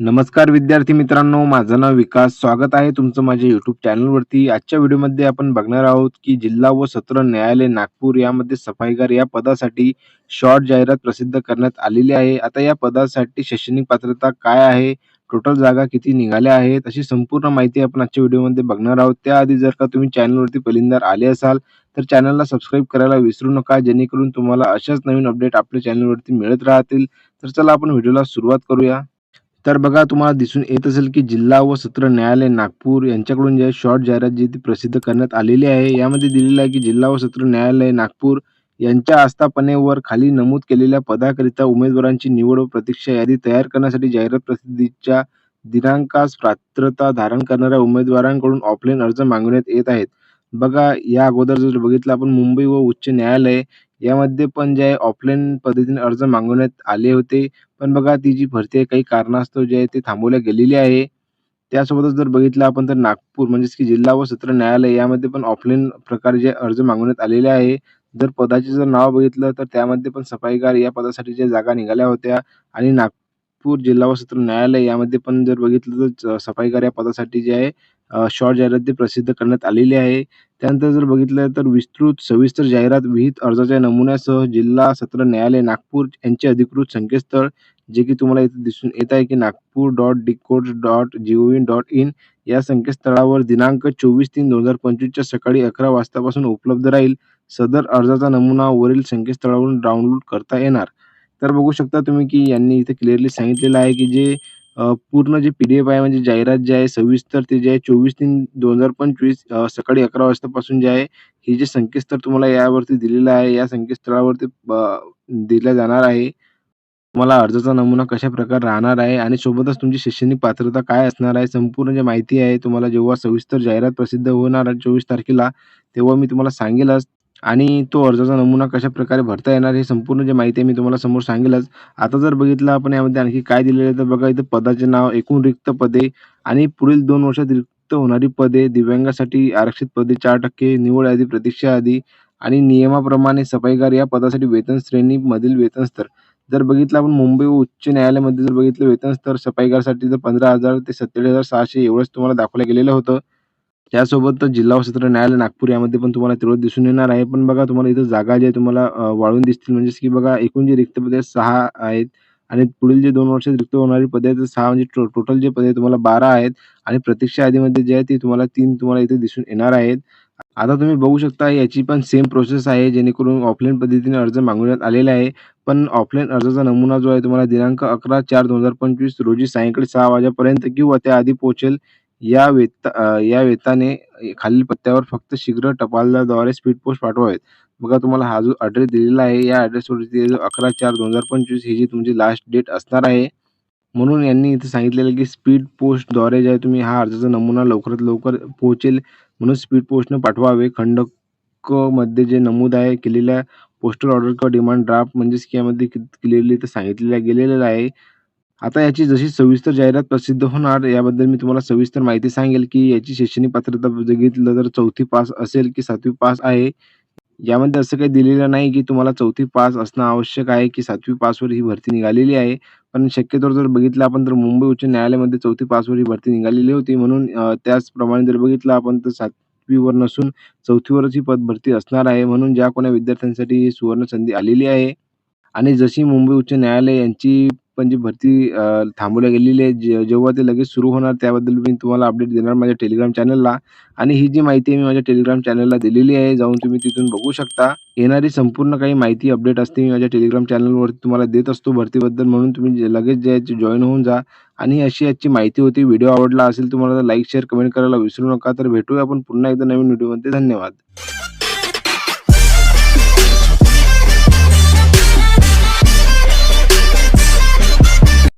नमस्कार विद्यार्थी मित्रांनो माझं नाव विकास. स्वागत आहे तुमचं माझ्या युट्यूब चॅनलवरती आजच्या व्हिडिओमध्ये आपण बघणार आहोत की जिल्हा व सत्र न्यायालय नागपूर यामध्ये सफाईगार या पदासाठी शॉर्ट जाहिरात प्रसिद्ध करण्यात आलेली आहे. आता या पदासाठी शैक्षणिक पात्रता काय आहे? टोटल जागा किती निघाल्या आहेत? अशी संपूर्ण माहिती आपण आजच्या व्हिडिओमध्ये बघणार आहोत. त्याआधी जर का तुम्ही चॅनलवरती पहिल्यांदा आले असाल तर चॅनलला सबस्क्राईब करायला विसरू नका जेणेकरून तुम्हाला अशाच नवीन अपडेट आपल्या चॅनलवरती मिळत राहतील. तर चला आपण व्हिडिओला सुरुवात करूया. तर बघा तुम्हाला दिसून येत असेल की जिल्हा व सत्र न्यायालय नागपूर यांच्याकडून जे शॉर्ट जाहिरात जी ती प्रसिद्ध करण्यात आलेली आहे यामध्ये दिलेलं आहे की जिल्हा व सत्र न्यायालय नागपूर यांच्या आस्थापनेवर खाली नमूद केलेल्या पदाकरिता उमेदवारांची निवड व प्रतीक्षा यादी तयार करण्यासाठी जाहिरात प्रसिद्धीच्या दिनांकास पात्रता धारण करणाऱ्या उमेदवारांकडून ऑफलाईन अर्ज मागवण्यात येत आहेत. बघा या अगोदर जर बघितलं आपण मुंबई व उच्च न्यायालय यामध्ये पण जे आहे ऑफलाईन पद्धतीने अर्ज मागवण्यात आले होते पण बघा ती जी भरती आहे काही कारणास्तव जे आहे ते थांबवल्या गेलेली आहे. त्यासोबतच जर बघितलं आपण तर नागपूर म्हणजेच की जिल्हा व सत्र न्यायालय यामध्ये पण ऑफलाईन प्रकारे जे अर्ज मागवण्यात आलेले आहे. जर पदाचे जर नाव बघितलं तर त्यामध्ये पण सफाईगार या पदासाठी ज्या जागा निघाल्या होत्या आणि नागपूर जिल्हा व सत्र न्यायालय यामध्ये पण जर बघितलं तर सफाईगार या पदासाठी जे आहे शॉर्ट जाहिरात प्रसिद्ध करण्यात आलेली आहे. त्यानंतर जर बघितलं तर विस्तृत सविस्तर जाहिरात विहित अर्जाच्या नमुन्यासह जिल्हा सत्र न्यायालय नागपूर यांचे अधिकृत संकेतस्थळ जे की तुम्हाला इथे दिसून येत आहे की Nagpur dot decode dot G dot in या संकेतस्थळावर दिनांक चोवीस तीन दोन हजार पंचवीसच्या सकाळी अकरा वाजतापासून उपलब्ध राहील. सदर अर्जाचा नमुना वरील संकेतस्थळावरून डाउनलोड करता येणार. तर बघू शकता तुम्ही की यांनी इथे क्लिअरली सांगितलेलं आहे की जे पूर्ण जे पी डी एफ आहे म्हणजे जाहिरात जे आहे सविस्तर ते जे आहे चोवीस तीन दोन हजार पंचवीस सकाळी अकरा वाजतापासून जे आहे हे जे संकेतस्थळ तुम्हाला यावरती दिलेलं आहे या संकेतस्थळावरती दिला जाणार आहे. तुम्हाला अर्जाचा नमुना कशा प्रकारे राहणार आहे आणि सोबतच तुमची शैक्षणिक पात्रता काय असणार आहे संपूर्ण जे माहिती आहे तुम्हाला जेव्हा सविस्तर जाहिरात प्रसिद्ध होणार आहे चोवीस तारखेला तेव्हा मी तुम्हाला सांगेलच. आणि तो अर्जाचा नमुना कशा प्रकारे भरता येणार हे संपूर्ण जे माहिती आहे मी तुम्हाला समोर सांगेलच. आता जर बघितलं आपण यामध्ये आणखी काय दिलेलं आहे तर बघा इथं पदाचे नाव एकूण रिक्त पदे आणि पुढील दोन वर्षात रिक्त होणारी पदे दिव्यांगासाठी आरक्षित पदे चार टक्के निवड यादी प्रतीक्षा यादी आणि नियमाप्रमाणे सफाईगार या पदासाठी वेतन श्रेणीमधील वेतन स्तर. जर बघितलं आपण मुंबई उच्च न्यायालयामध्ये जर बघितलं वेतन स्तर सफाईगारसाठी तर पंधरा हजार ते सत्तेचाळीस हजार सहाशे एवढंच तुम्हाला दाखवलं गेलेलं होतं. त्यासोबत जिल्हा व सत्र न्यायालय नागपूर यामध्ये पण तुम्हाला तेवढं दिसून येणार आहे. पण बघा तुम्हाला इथं जागा जे तुम्हाला वाळून दिसतील. म्हणजेच की बघा एकूण जे रिक्त पदे सहा आहेत. आणि पुढील जे दोन वर्षात रिक्त होणारी पदे आहेत सहा म्हणजे टोटल जे पदे तुम्हाला बारा आहेत. आणि प्रतीक्षा यादीमध्ये जे आहे ते तुम्हाला तीन तुम्हाला इथे दिसून येणार आहेत. आता तुम्ही बघू शकता याची पण सेम प्रोसेस आहे जेणेकरून ऑफलाईन पद्धतीने अर्ज मागवण्यात आलेला आहे. पण ऑफलाईन अर्जाचा नमुना जो आहे तुम्हाला दिनांक अकरा चार दोन हजार पंचवीस रोजी सायंकाळी सहा वाजेपर्यंत किंवा त्याआधी पोहोचेल या वेत या वेताने खालील पत्त्यावर फक्त शीघ्र टपालद्वारे स्पीड पोस्ट पाठवावेत. बघा तुम्हाला हा जो ॲड्रेस दिलेला आहे या ॲड्रेसवरती अकरा चार दोन हजार पंचवीस ही जी तुमची लास्ट डेट असणार आहे म्हणून यांनी इथे सांगितलेलं की स्पीड पोस्टद्वारे जे आहे तुम्ही हा अर्जाचा नमुना लवकरात लवकर पोहोचेल म्हणून स्पीड पोस्टनं पाठवावे. खंडकमध्ये जे नमूद आहे केलेल्या पोस्टल ऑर्डर किंवा डिमांड ड्राफ्ट म्हणजेच की यामध्ये क्लिअरली इथं सांगितलेलं गेलेलं आहे. आता याची जशी सविस्तर जाहिरात प्रसिद्ध होणार याबद्दल मी तुम्हाला सविस्तर माहिती सांगेल की याची शैक्षणिक पात्रता बघितलं तर चौथी पास असेल की सातवी पास आहे. यामध्ये असं काही दिलेलं नाही की तुम्हाला चौथी पास असणं आवश्यक आहे की सातवी पासवर ही भरती निघालेली आहे. पण शक्यतो जर बघितलं आपण तर मुंबई उच्च न्यायालयामध्ये चौथी पासवर ही भरती निघालेली होती. म्हणून त्याचप्रमाणे जर बघितलं आपण तर सातवीवर नसून चौथीवरच ही पद भरती असणार आहे. म्हणून ज्या कोणा विद्यार्थ्यांसाठी ही सुवर्ण संधी आलेली आहे. आणि जशी मुंबई उच्च न्यायालय यांची पण जी भरती थांबवल्या गेलेली आहे जेव्हा ते लगेच सुरू होणार त्याबद्दल मी तुम्हाला अपडेट देणार माझ्या टेलिग्राम चॅनलला आणि ही जी माहिती मी माझ्या टेलिग्राम चॅनलला दिलेली आहे जाऊन तुम्ही तिथून बघू शकता. येणारी संपूर्ण काही माहिती अपडेट असते मी माझ्या टेलिग्राम चॅनलवरती तुम्हाला देत असतो भरतीबद्दल म्हणून तुम्ही लगेच जे जॉईन होऊन जा. आणि अशी याची माहिती होती व्हिडिओ आवडला असेल तुम्हाला लाईक शेअर कमेंट करायला विसरू नका. तर भेटूया आपण पुन्हा एकदा नवीन व्हिडिओमध्ये धन्यवाद.